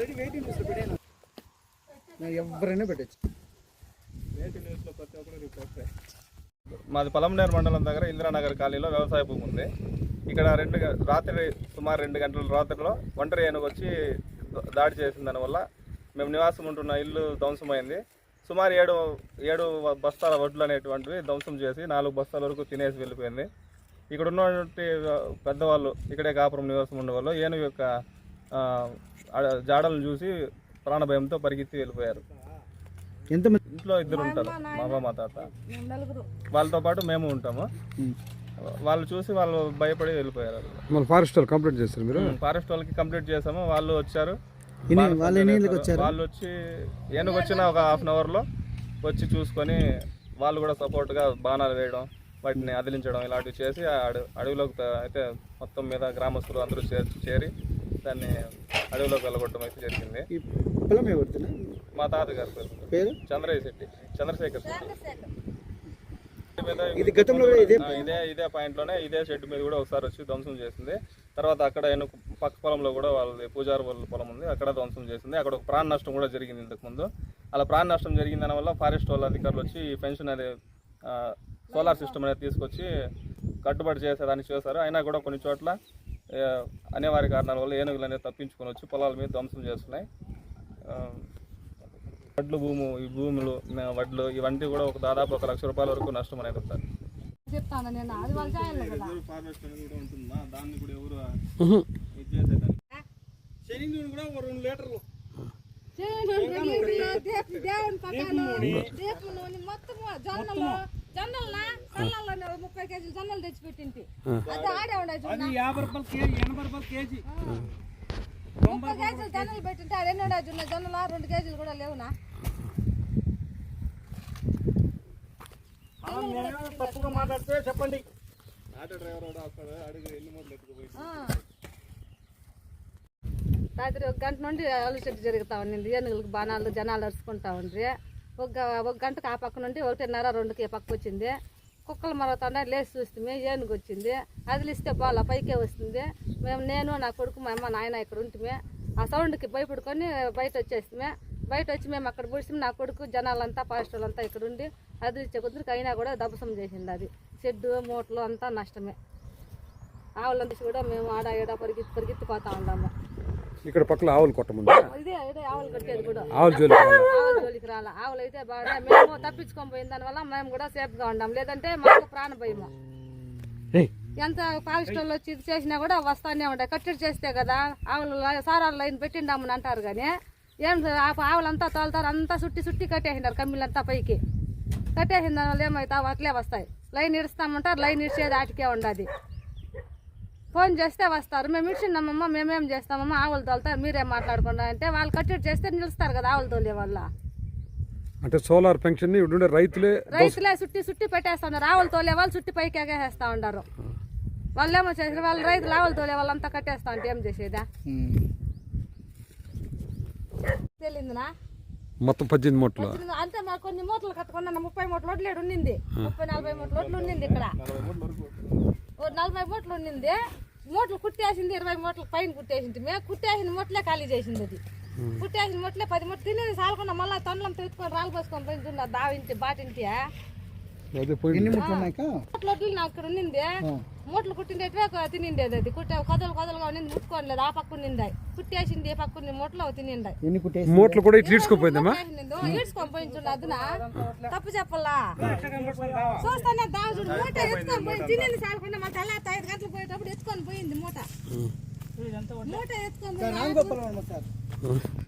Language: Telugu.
ఆల్రెడీ వెయిటింగ్ లిస్ట్ పెట్టాను ఎవరైనా పెట్టచ్చు. మాది పొలంనేరు మండలం దగ్గర ఇందిరానగర్ కాలనీలో వ్యవసాయ భూమి ఉంది. ఇక్కడ రెండు గ- రాత్రి సుమారు రెండు గంటల రాత్రిలో ఒంటరి ఏనుగు వచ్చి దాడి చేసిన దానివల్ల మేము నివాసం ఉంటున్న ఇల్లు ధ్వంసమైంది. సుమారు ఏడు ఏడు బస్తాల వడ్లు అనేటువంటివి ధ్వంసం చేసి నాలుగు బస్తాల వరకు తినేసి వెళ్ళిపోయింది. ఇక్కడ ఉన్నటువంటి పెద్దవాళ్ళు ఇక్కడే కాపురం నివాసం ఉండేవాళ్ళు. ఏనుగు యొక్క జాడలను చూసి ప్రాణభయంతో పరిగెత్తి వెళ్ళిపోయారు. ఎంతమంది ఇంట్లో ఇద్దరు ఉంటారు మా అమ్మ మా తాత. వాళ్ళతో పాటు మేము ఉంటాము. వాళ్ళు చూసి వాళ్ళు భయపడి వెళ్ళిపోయారు. మన ఫారెస్ట్ వాళ్ళు కంప్లీట్ చేస్తారు మీరు? ఫారెస్ట్ వాళ్ళకి కంప్లీట్ చేసాము వాళ్ళు వచ్చారు. వాళ్ళు వచ్చి ఏనుగు వచ్చిన ఒక హాఫ్ అన్ అవర్లో వచ్చి చూసుకొని వాళ్ళు కూడా సపోర్ట్గా బాణాలు వేయడం వాటిని అదిలించడం ఇలాంటివి చేసి అడవిలోకి అయితే మొత్తం మీద గ్రామస్తులు అందరూ చేరి చేరి దాన్ని అడవిలోకి వెళ్ళగొట్టడం అయితే జరిగింది. ఈ పొలం ఎవరిదినా మా తాతగారి పేరు. పేరు? చంద్రయ్య శెట్టి. చంద్రశేఖర్ శెట్టి. ఇది గతంలో కూడా ఇదే ఇదే ఇదే పాయింట్లోనే ఇదే షెడ్ మీద కూడా ఒకసారి వచ్చి ధ్వంసం చేసింది. తర్వాత అక్కడ ఎన్ను పక్క పొలంలో కూడా వాళ్ళది పూజారి వాళ్ళ పొలం ఉంది అక్కడ ధ్వంసం చేసింది. అక్కడ ఒక ప్రాణ నష్టం కూడా జరిగింది ఇంతకు ముందు. అలా ప్రాణ నష్టం జరిగిన దాని వల్ల ఫారెస్ట్ వాళ్ళ అధికారులు వచ్చి పెన్షన్ అనేది సోలార్ సిస్టమ్ అనేది తీసుకొచ్చి కట్టుబడి చేసేదాన్ని చేశారు. అయినా కూడా కొన్ని చోట్ల ఆ, అనివార్య కారణాల వల్ల ఏనుగులు అనేది తప్పించుకొని వచ్చి పొలాల మీద ధ్వంసం చేస్తున్నాయి. వడ్లు భూము ఈ భూములు వడ్లు ఇవన్నీ కూడా ఒక దాదాపు ఒక లక్ష రూపాయల వరకు నష్టం అనేది ఉంటుందా? దాన్ని కూడా ఎవరు ఉహు. ఇది చేసేదాన్ని? శనిగుడు కూడా ఒక రెండు లీటర్లు. దేవుని పక్కన దీపం మొత్తము జొన్నలు. జొన్నలనా ముప్పై జొన్నలు అది ఆడే ఉండే అది యాభై రూపాయలు కేజీ ఎనభై రూపాయలు కేజీ. ముప్పై కేజీలు జొన్నలు పెట్టింటే అది ఎన్ని జొన్నల? రెండు కేజీలు కూడా లేవునా? తప్పుగా మాట్లాడితే చెప్పండి. ఆటో డ్రైవర్ కూడా వస్తాడు అడిగి ఎన్ని మూటలు ఎత్తుకుపోయి ఆ. రాత్రి ఒక గంట నుండి అలసట జరుగుతూ ఉండింది. ఏనుగులకు బాణాలు జనాలు అరుచుకుంటా ఉండ్రి. ఒక ఒక గంటకు ఆ పక్క నుండి ఒకటిన్నర రెండుకి పక్క వచ్చింది. కుక్కలు మరుగుతుండే లేచి చూస్తే ఏనుగు వచ్చింది. అదిలిస్తే బాగా పైకే వస్తుంది. మేము నేను నా కొడుకు మా అమ్మ నాయన ఇక్కడ ఉంటుమే. ఆ సౌండ్కి భయపడుకొని బయట వచ్చేస్తే బయట వచ్చి మేము అక్కడ పుడిచి నా కొడుకు జనాలంతా పాస్టర్లంతా ఇక్కడ ఉండి అదిలిచ్చే కుదురుకు అయినా కూడా దబసం చేసింది అది. షెడ్డు మూటలు అంతా నష్టమే. ఆవులంతా కూడా మేము ఆడ ఈడ పరిగెత్తి పరిగెత్తిపోతా ఉన్నాము. ఇక్కడ పక్కన ఆవులు కొట్టముందా? ఇదే ఆవులు కట్టేది కూడా. ఆవుల రాలా? ఆవుల అయితే బాగా మేము తప్పించుకొని పోయిన దానివల్ల మేము కూడా సేఫ్గా ఉన్నాం లేదంటే మాకు ప్రాణ భయము. ఎంత ఫారెస్ట్ వాళ్ళు వచ్చి ఇది చేసినా కూడా వస్తానే ఉంటాయి. కట్టడి చేస్తే కదా ఆవులు సారాలు లైన్ పెట్టిండామని అంటారు కానీ ఏం ఆ ఆవులంతా తోలుతారు అంతా చుట్టి చుట్టి కట్టేసినారు కమ్మిలంతా పైకి. కట్టేసిన దానివల్ల ఏమవుతావు అట్లే వస్తాయి. లైన్ ఇడుస్తామంటారు లైన్ ఇడిచేది ఆటికే ఉండదు. ఫోన్ చేస్తే వస్తారు. మేము ఇచ్చినామమ్మా మేమేం చేస్తామమ్మా ఆవులు తోలుతారు మీరేం మాట్లాడకుండా అంటే వాళ్ళు కట్టడి చేస్తే నిలుస్తారు కదా ఆవులు తోలే వల్ల అంటే సోలార్ పెన్షన్ రైతులే రైతులే చుట్టి చుట్టి పెట్టేస్తున్నారు. ఆవులు తోలే వాళ్ళు చుట్టి పైకి ఉంటారు వాళ్ళు ఏమో చేసారు వాళ్ళు రైతులు ఆవులు తోలే వాళ్ళంతా కట్టేస్తా ఉంటే ఏం చేసేదా? తెలియదునా మొత్తం పద్దెనిమిది మూటలు? వచ్చింది. అంతే మా కొన్ని మూటలు కట్టుకున్నా ముప్పై మూటలు వడ్లేడు ఉండింది. ముప్పై నలభై మూటలు వడ్లు ఉండింది ఇక్కడ. నలభై మూటలు ఉండింది. మూటలు కుట్టేసింది ఇరవై మూటలు పైన కుట్టేసింది. మేము కుట్టేసిన మూటలే ఖాళీ చేసింది అది. కుట్టేసిన మూటలే పది మూటలు తినేది సాలకుండా మళ్ళీ తొండలం ఎత్తుకొని రాళ్ళు పోసుకొని పోయింది దావింటి బాటింటి పోయింది. ముట్లు నాకు ఇక్కడ ఉండింది మూటలు కుట్టిండేటివే ఒక తినిండేది అది. కుట్టే కదలు కదలుగా ఉండింది ముట్టుకోలేదు ఆ పక్క ఉండింది కుట్టేసింది ఏ పక్క ఉన్న మూటలు అవి తినిండాయి మూటలు కూడా ఇట్లా ఇడ్చుకోపోయిందమ్మా ఈడ్చుకొని పోయింది చూడు అదునా తప్పు చెప్పల్లా చూస్తానే చూడు మూట ఎత్తుకొని పోయి తినింది సాలకుండా మా తెల్లారి ఐదు గంటలకు పోయేటప్పుడు ఎత్తుకొని పోయింది మూట. మూట ఎత్తుకొని Huh?